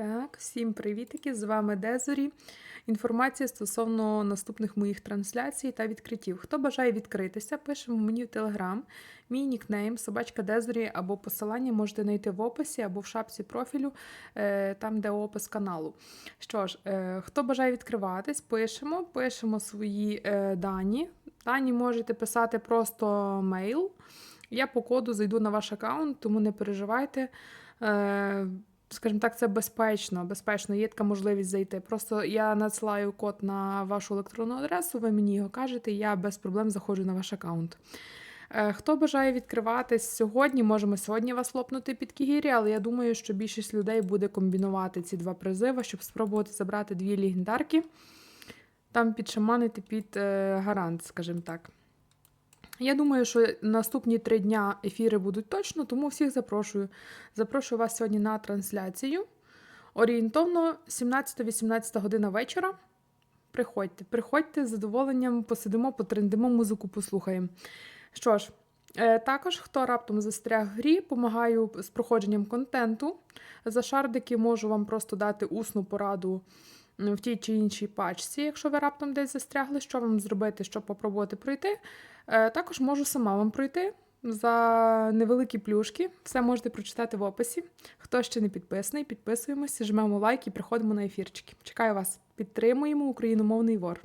Так, всім привітики! З вами Дезорі. Інформація стосовно наступних моїх трансляцій та відкриттів. Хто бажає відкритися, пишемо мені в Телеграм. Мій нікнейм собачка Дезорі або посилання можете знайти в описі або в шапці профілю, е, там, де опис каналу. Що ж, е, хто бажає відкриватись, пишемо, пишемо свої е, дані. Дані можете писати просто мейл. Я по коду зайду на ваш аккаунт, тому не переживайте. Скажімо так, це безпечно. Безпечно, є така можливість зайти. Просто я надсилаю код на вашу електронну адресу, ви мені його кажете, і я без проблем заходжу на ваш аккаунт. Е, Хто бажає відкриватись сьогодні, можемо сьогодні вас лопнути під Кігірі, але я думаю, що більшість людей буде комбінувати ці два призиви, щоб спробувати забрати дві легендарки, там підшаманити під е, гарант, скажімо так. Я думаю, що наступні три дня ефіри будуть точно, тому всіх запрошую. Запрошую вас сьогодні на трансляцію. Орієнтовно 17-18 година вечора. Приходьте, приходьте з задоволенням, посидимо, потрендимо, музику послухаємо. Що ж, е, також, хто раптом застряг в грі, допомагаю з проходженням контенту. За шардики можу вам просто дати усну пораду в тій чи іншій пачці, якщо ви раптом десь застрягли, що вам зробити, щоб попробувати пройти. Е, Також можу сама вам пройти за невеликі плюшки. Все можете прочитати в описі. Хто ще не підписаний, підписуємося, жмемо лайк і приходимо на ефірчики. Чекаю вас. Підтримуємо україномовний вор.